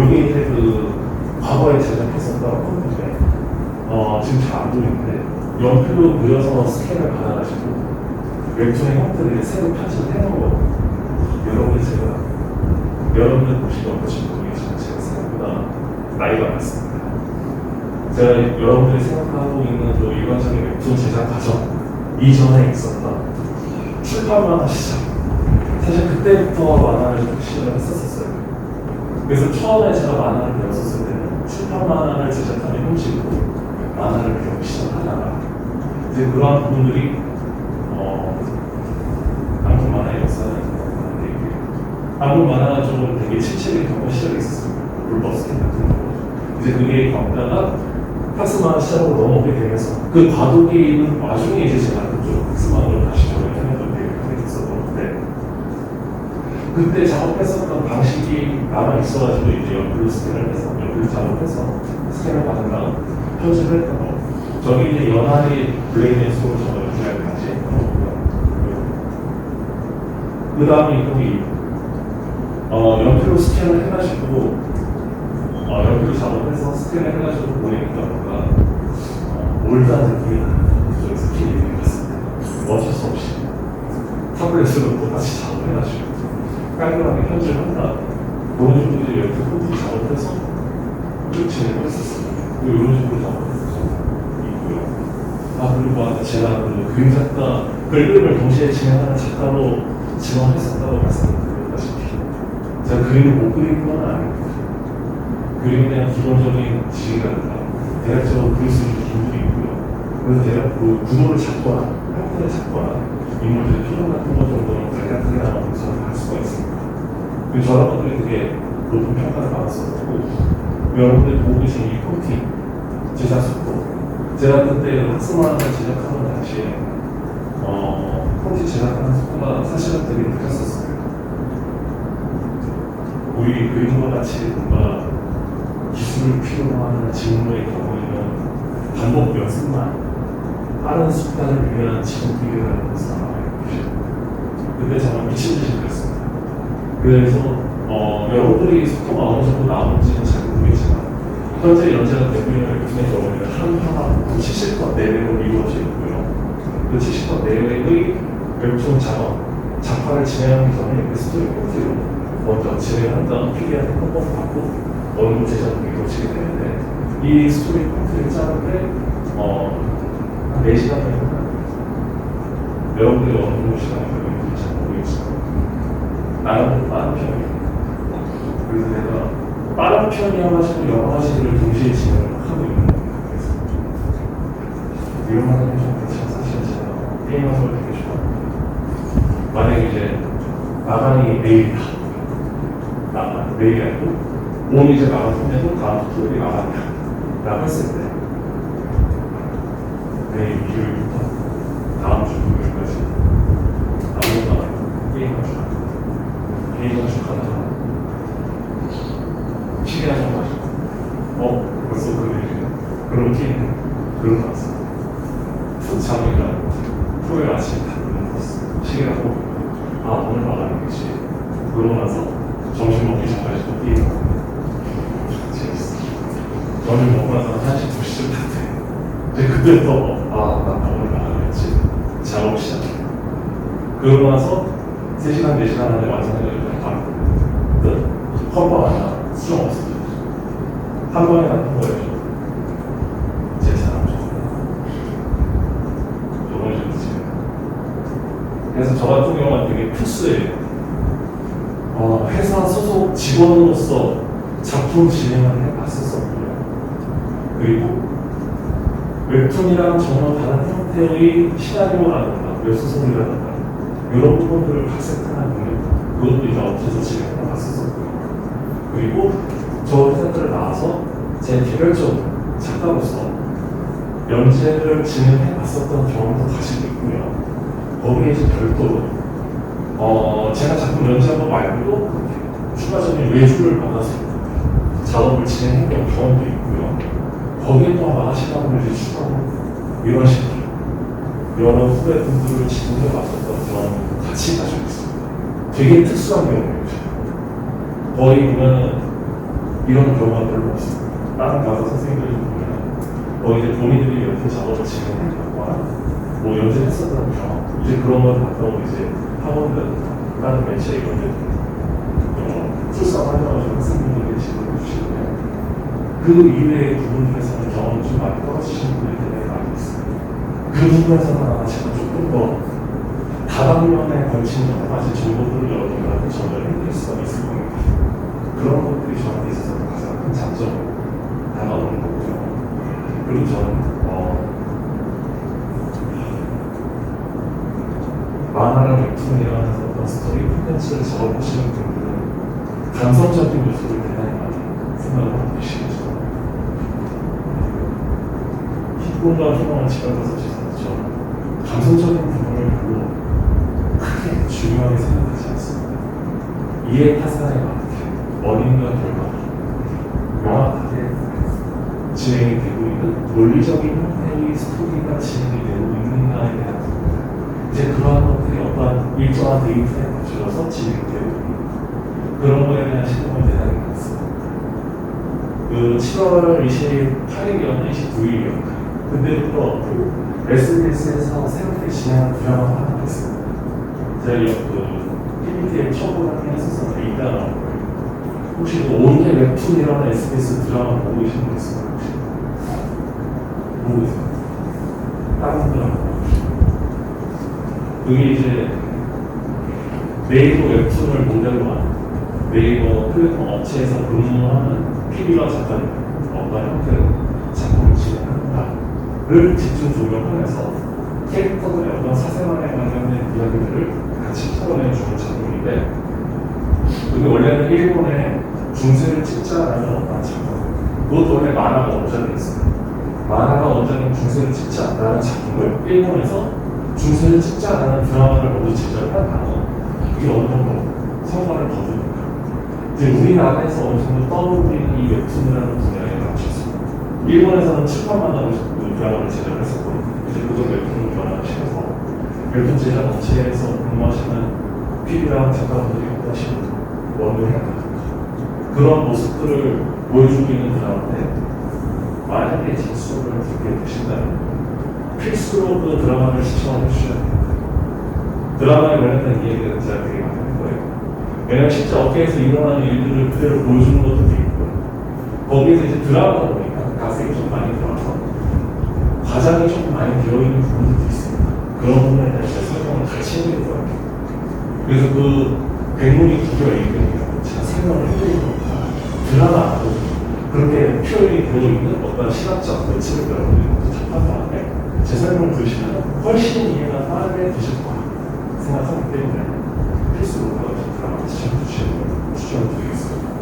요게 이제 그 과거에 제작했었던 컴퓨터에 어, 지금 잘 안 보이는데 연필로 그려서 스캔을 받아가지고 웹툰의 형태를 새로 편집을 해놓은 거거든요. 여러분이 제가 여러분들 보시던 보신 분이 지금 제가 생각보다 나이가 많습니다. 제가 여러분들이 생각하고 있는 그 일반적인 웹툰 제작 과정 이전에 있었던 출판 만화 시작 사실 그때부터 만화를 좀 시작을 했었어요. 그래서 처음에 제가 만화를 배웠었을 때는 출판 만화를 제작하는 형식으로 만화를 배우기 시작하다가 이제 그러한 부분들이 어, 한국 만화의 역사는 한국 만화가 좀 되게 침체를 겪고 시작했었습니다. 블버스킨 같은 거. 이제 그게 겪다가 팍스만 시작으로 넘어오게 되면서 그 과도기 있는 와중에 이제 제가 그쪽 팍스만으로 다시 전환하는 건데 그렇게 됐었는데 그때 작업했었던 방식이 남아 있어가지고 이제 연필로 스캔을 해서 연필로 작업해서 스캔을 받은 다음 편집을 했던 거. 저기 이제 연하의 블레이드 속으로 저는 연필을 같이 했던 거고요. 그 다음에 이동이 어, 연필로 스캔을 해가지고 어, 연필로 작업해서 스캔을 해가지고 보내니까 뭔가 어, 올드한 느낌이 나는 스킨이 같습니다. 어쩔 수 없이 타블렛으로 똑같이 작업해가지고 깔끔하게 편집한다. 이제 연필 콘티 작업해서 쭉 진행을 했었어요. 이런 식으로 작업했었죠. 있고요. 아 그리고 아까 제가 그 그림 작가 그림을 동시에 진행하는 작가로 지원했었다고 말씀드렸다시피 제가 그림을 못 그리는 건 아닙니다. 그림에 대한 기본적인 지식이라든가 대략적으로 그릴 수 있는 기술이 있고요. 그래서 대략 그 구도를 잡거나 형태를 잡거나 인물들의 표정 같은 것 정도는 수가 있습니다. 저런 것들이 되게 높은 평가를 받았었고 여러분들이 보고 계신 이 콘티 제작 속도 제가 그때 학습만을 제작하는 당시에 어, 콘티 제작하는 속도가 사실은 되게 느꼈었어요. 우리 그림과 같이 뭔가 기술을 필요로 하는 직무의 경우에는 반복 연습만 빠른 습관을 위한 직무 비교라는 것을 아마 알고 계시죠. 그때 정말 미친 듯이 그랬습니다. 그래서 어, 여러분들이 속도가 어느 정도 나오는지는 잘 모르겠지만 현재 연재가 웹툰의 경우에는 한 화가 70컷 내외로 이루어져 있고요. 그 70컷 내외의 웹툰 작업, 작화를 진행하기 전에 그 스토리 포트로 먼저 진행한 다음 PD한테 컴포트 받고 원고 제작이 이루어지게 되는데 이 스토리 포트를 짜는데 어, 한 4시간 정도 여러분들이 어느 정도 잘 모르겠지만 나는 빠른 편이에요. 그래서 내가 빠른 편이어가지고 여러 가지를 동시에 진행을 하고 있는 거예요. 그래서 말을 해주면 사실 제가 게임하는 걸 되게 좋아합니다. 만약에 이제 나간이 내일이다. 나간 내일이 아니고 오늘 이제 나갔는데도 다음 주 토요일이 나간다. 라고 했을 때 내일 일요일부터 다음 주 금요일까지 아무거나 게임을 좋아합니다. 게임을 축하하다가 시계가 좀 가지고 어? 벌써 금요일이네 그런 게임 그런 거 같습니다 부창이랑 토요일 아침 보고 아 오늘 마감이겠지. 그러고 나서 점심 먹기 전까지 또 게임하고. 재밌어 점심 먹고 나서 한 1시 2시쯤 같아 이제 그때부터 아나 오늘 마감이겠지. 작업 시작해 그러고 나서 3시간, 4시간 안에 완성해가지고 바로 끝. 컴퍼 하나 수정 없습니다. 한 번에 한 거예요. 제 사람 좋아요. 이런 식으로 지금. 그래서 저 같은 경우는 되게 특수해요. 어, 회사 소속 직원으로서 작품 진행을 해봤었었고요. 그리고 웹툰이랑 전혀 다른 형태의 시나리오라든가 웹소설이라든가 이런 부분들을 능력 그것도 이제 업체에서 진행해 봤었었고요. 그리고 저 회사들을 나와서 제 개별적으로 작가로서 연재를 진행해 봤었던 경험도 가지고 있고요. 거기에 이제 별도로 어, 제가 작품 연재한 거 말고도 추가적인 외주를 받아서 작업을 진행한 경험도 있고요. 거기에 또 아마 시간을 이제 추가로 이런 식으로 여러 후배분들을 지도해 봤었던 그런 같이 가지고 있습니다. 되게 특수한 경우죠. 거의 보면은 이런 경우가 별로 없어요. 다른 가수 선생님들 보면 뭐 이제 본인들이 연주 작업을 진행한 경우나 뭐 경험 이제 그런 걸 봤다고 이제 학원들 다른 매체 이런 데 어, 출사 활동하시는 학생분들이 지금 주시고요. 그 이외의 부분들에서는 경험이 좀 많이 떨어지시는 분들이 되게 많이 있어요. 그 부분에서는 아마 제가 조금 더 다방면에 걸친 여러 가지 정보들을 여러분들한테 전달해드릴 수가 있을 겁니다. 그런 것들이 저한테 있어서 가장 큰 장점으로 다가오는 거고요. 그리고 저는 어, 만화랑 웹툰이라는 어떤 스토리 콘텐츠를 적어보시는 분들은 감성적인 요소를 대단히 많이 생각을 하고 계시겠죠. 희꿈과 희망을 지각해서 지사죠. 감성적인 부분을 별로 크게 중요하게 생각하지 않습니다. 이해 타산에 맞게 원인과 결과 명확하게 진행이 되고 있는 논리적인 형태의 스토리가 진행이 되고 있는가에 대한 이제 그러한 것들이 어떠한 일정한 데이터에 맞춰져서 진행되고 그런 거에 대한 시도가 대단히 많습니다. 그 7월 28일이었나 29일이었나 그때부터 그 SBS에서 새롭게 진행한 드라마가 하나 있습니다. 제가 그 PPT에 처음 하긴 했었었는데 이따 나올 거예요. 혹시 그 온게 웹툰이라는 SBS 드라마 보고 계시는 분 있어요? 있어요? 다른 드라마? 그게 이제 네이버 웹툰을 모델로 한 네이버 플랫폼 업체에서 근무하는 PD와 작가님 어떤 형태로 작품을 진행한다를 집중 조명하면서 캐릭터들의 어떤 사생활에 관련된 이야기들을 같이 풀어내 주는 작품인데 그게 원래는 일본의 중세를 찍자라는 어떤 작품 그것도 원래 만화가 원작이 있어요 만화가 원작인 중세를 찍자라는 작품을 일본에서 중세를 찍자라는 드라마를 모두 다음 그게 어느 정도 성과를 거두니까 이제 우리나라에서 어느 정도 떠오르는 이 웹툰이라는 분야에 맞췄습니다. 일본에서는 그 드라마를 제작을 했었거든요. 이제 그걸 웹툰으로 변화시켜서 웹툰 제작 업체에서 근무하시는 PD랑 작가분들이 어떠신 원을 해야 됩니다. 그런 모습들을 보여주고 있는 드라마인데 만약에 진수를 듣게 되신다면 필수로 그 드라마를 시청해 주셔야 됩니다. 드라마에 관련된 이야기가 진짜 되게 많을 거예요. 왜냐면 실제 업계에서 일어나는 일들을 그대로 보여주는 것도 되게 있고요. 거기에서 이제 드라마다 보니까 가색이 좀 많이 들어와서 과장이 조금 많이 되어있는 부분들도 있습니다. 그런 부분에 대해서 설명을 같이 해드릴 거예요. 그래서 그 백문이 구별이니까 제가 설명을 해드릴 겁니다. 드라마도 그렇게 표현이 되어 있는 어떤 시각적 매체를 여러분들이 모두 접한 다음에 제 설명 들으시면 훨씬 이해가 빠르게 되실 거예요. 생각하기 때문에 필수로 들어가시면 드라마 추천을 주시는 걸 추천드리겠습니다.